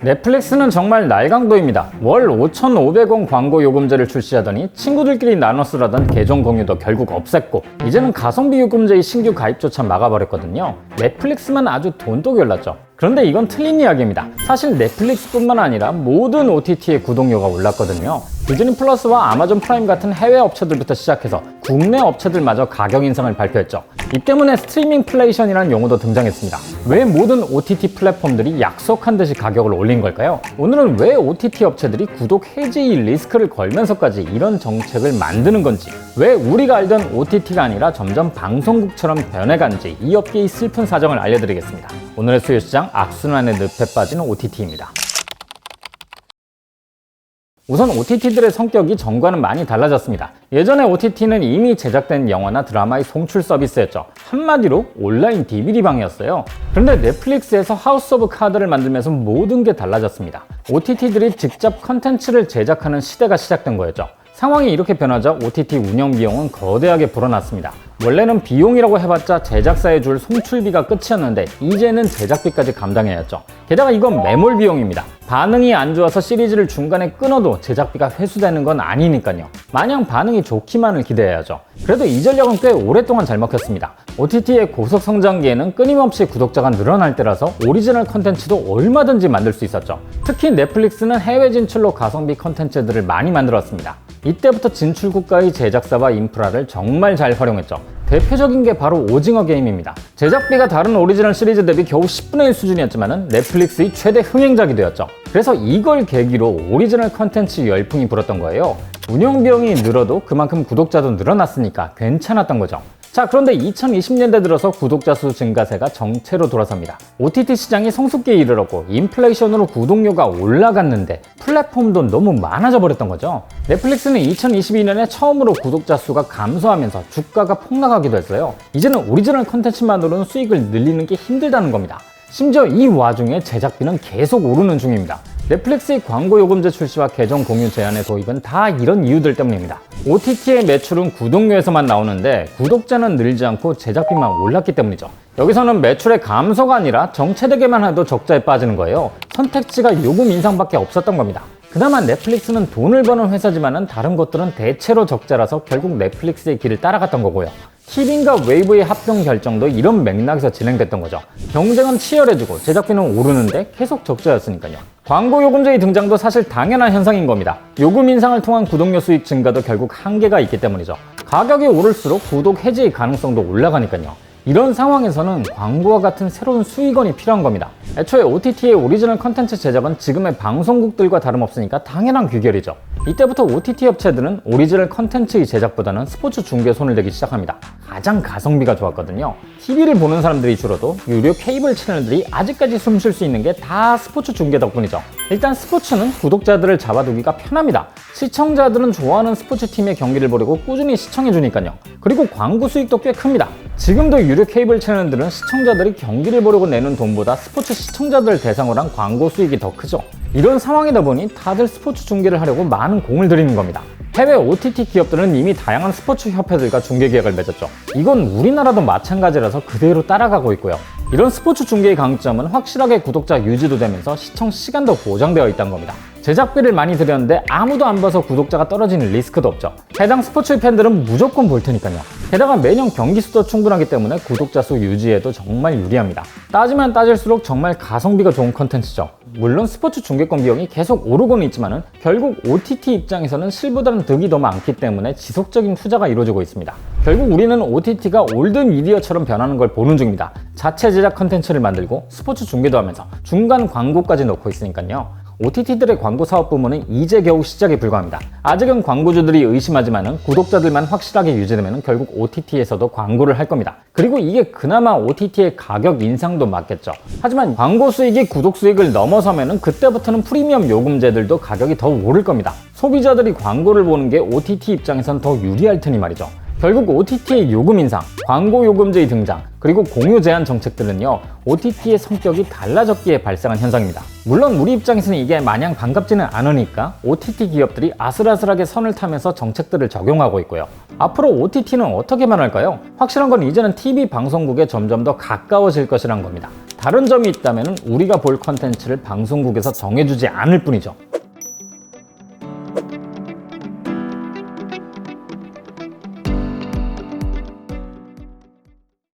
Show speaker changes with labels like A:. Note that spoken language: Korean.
A: 넷플릭스는 정말 날강도입니다. 월 5,500원 광고 요금제를 출시하더니 친구들끼리 나눠 쓰라던 계정 공유도 결국 없앴고 이제는 가성비 요금제의 신규 가입조차 막아버렸거든요. 넷플릭스만 아주 돈독이 올랐죠. 그런데 이건 틀린 이야기입니다. 사실 넷플릭스뿐만 아니라 모든 OTT의 구독료가 올랐거든요. 디즈니 플러스와 아마존 프라임 같은 해외 업체들부터 시작해서 국내 업체들마저 가격 인상을 발표했죠. 이 때문에 스트리밍 플레이션이라는 용어도 등장했습니다. 왜 모든 OTT 플랫폼들이 약속한 듯이 가격을 올린 걸까요? 오늘은 왜 OTT 업체들이 구독 해지의 리스크를 걸면서까지 이런 정책을 만드는 건지, 왜 우리가 알던 OTT가 아니라 점점 방송국처럼 변해간지 이 업계의 슬픈 사정을 알려드리겠습니다. 오늘의 수요시장 악순환의 늪에 빠지는 OTT입니다. 우선 OTT들의 성격이 전과는 많이 달라졌습니다. 예전에 OTT는 이미 제작된 영화나 드라마의 송출 서비스였죠. 한마디로 온라인 DVD방이었어요. 그런데 넷플릭스에서 하우스 오브 카드를 만들면서 모든 게 달라졌습니다. OTT들이 직접 컨텐츠를 제작하는 시대가 시작된 거였죠. 상황이 이렇게 변하자 OTT 운영 비용은 거대하게 불어났습니다. 원래는 비용이라고 해봤자 제작사에 줄 송출비가 끝이었는데 이제는 제작비까지 감당해야죠. 게다가 이건 매몰 비용입니다. 반응이 안 좋아서 시리즈를 중간에 끊어도 제작비가 회수되는 건 아니니까요. 마냥 반응이 좋기만을 기대해야죠. 그래도 이 전략은 꽤 오랫동안 잘 먹혔습니다. OTT의 고속 성장기에는 끊임없이 구독자가 늘어날 때라서 오리지널 컨텐츠도 얼마든지 만들 수 있었죠. 특히 넷플릭스는 해외 진출로 가성비 컨텐츠들을 많이 만들었습니다. 이때부터 진출 국가의 제작사와 인프라를 정말 잘 활용했죠. 대표적인 게 바로 오징어 게임입니다. 제작비가 다른 오리지널 시리즈 대비 겨우 10분의 1 수준이었지만 넷플릭스의 최대 흥행작이 되었죠. 그래서 이걸 계기로 오리지널 컨텐츠 열풍이 불었던 거예요. 운영 비용이 늘어도 그만큼 구독자도 늘어났으니까 괜찮았던 거죠. 자, 그런데 2020년대 들어서 구독자 수 증가세가 정체로 돌아섭니다. OTT 시장이 성숙기에 이르렀고 인플레이션으로 구독료가 올라갔는데 플랫폼도 너무 많아져 버렸던 거죠. 넷플릭스는 2022년에 처음으로 구독자 수가 감소하면서 주가가 폭락하기도 했어요. 이제는 오리지널 컨텐츠만으로는 수익을 늘리는 게 힘들다는 겁니다. 심지어 이 와중에 제작비는 계속 오르는 중입니다. 넷플릭스의 광고 요금제 출시와 계정 공유 제한의 도입은 다 이런 이유들 때문입니다. OTT의 매출은 구독료에서만 나오는데 구독자는 늘지 않고 제작비만 올랐기 때문이죠. 여기서는 매출의 감소가 아니라 정체되게만 해도 적자에 빠지는 거예요. 선택지가 요금 인상밖에 없었던 겁니다. 그나마 넷플릭스는 돈을 버는 회사지만은 다른 것들은 대체로 적자라서 결국 넷플릭스의 길을 따라갔던 거고요. 티빙과 웨이브의 합병 결정도 이런 맥락에서 진행됐던 거죠. 경쟁은 치열해지고 제작비는 오르는데 계속 적자였으니까요. 광고 요금제의 등장도 사실 당연한 현상인 겁니다. 요금 인상을 통한 구독료 수익 증가도 결국 한계가 있기 때문이죠. 가격이 오를수록 구독 해지의 가능성도 올라가니까요. 이런 상황에서는 광고와 같은 새로운 수익원이 필요한 겁니다. 애초에 OTT의 오리지널 컨텐츠 제작은 지금의 방송국들과 다름없으니까 당연한 귀결이죠. 이때부터 OTT 업체들은 오리지널 컨텐츠의 제작보다는 스포츠 중계에 손을 대기 시작합니다. 가장 가성비가 좋았거든요. TV를 보는 사람들이 줄어도 유료 케이블 채널들이 아직까지 숨 쉴 수 있는 게 다 스포츠 중계 덕분이죠. 일단 스포츠는 구독자들을 잡아두기가 편합니다. 시청자들은 좋아하는 스포츠 팀의 경기를 보려고 꾸준히 시청해주니까요. 그리고 광고 수익도 꽤 큽니다. 지금도 유료 케이블 채널들은 시청자들이 경기를 보려고 내는 돈보다 스포츠 시청자들 대상으로 한 광고 수익이 더 크죠. 이런 상황이다 보니 다들 스포츠 중계를 하려고 많은 공을 들이는 겁니다. 해외 OTT 기업들은 이미 다양한 스포츠 협회들과 중계 계약을 맺었죠. 이건 우리나라도 마찬가지라서 그대로 따라가고 있고요. 이런 스포츠 중계의 강점은 확실하게 구독자 유지도 되면서 시청 시간도 보장되어 있다는 겁니다. 제작비를 많이 들였는데 아무도 안 봐서 구독자가 떨어지는 리스크도 없죠. 해당 스포츠 팬들은 무조건 볼 테니까요. 게다가 매년 경기 수도 충분하기 때문에 구독자 수 유지에도 정말 유리합니다. 따지면 따질수록 정말 가성비가 좋은 컨텐츠죠. 물론 스포츠 중계권 비용이 계속 오르고는 있지만은 결국 OTT 입장에서는 실보다는 득이 더 많기 때문에 지속적인 투자가 이루어지고 있습니다. 결국 우리는 OTT가 올드 미디어처럼 변하는 걸 보는 중입니다. 자체 제작 컨텐츠를 만들고 스포츠 중계도 하면서 중간 광고까지 넣고 있으니까요. OTT들의 광고 사업 부문은 이제 겨우 시작에 불과합니다. 아직은 광고주들이 의심하지만은 구독자들만 확실하게 유지되면 결국 OTT에서도 광고를 할 겁니다. 그리고 이게 그나마 OTT의 가격 인상도 맞겠죠. 하지만 광고 수익이 구독 수익을 넘어서면은 그때부터는 프리미엄 요금제들도 가격이 더 오를 겁니다. 소비자들이 광고를 보는 게 OTT 입장에선 더 유리할 테니 말이죠. 결국 OTT의 요금 인상, 광고 요금제의 등장, 그리고 공유 제한 정책들은요, OTT의 성격이 달라졌기에 발생한 현상입니다. 물론 우리 입장에서는 이게 마냥 반갑지는 않으니까 OTT 기업들이 아슬아슬하게 선을 타면서 정책들을 적용하고 있고요. 앞으로 OTT는 어떻게 변할까요? 확실한 건 이제는 TV 방송국에 점점 더 가까워질 것이란 겁니다. 다른 점이 있다면 우리가 볼 컨텐츠를 방송국에서 정해주지 않을 뿐이죠.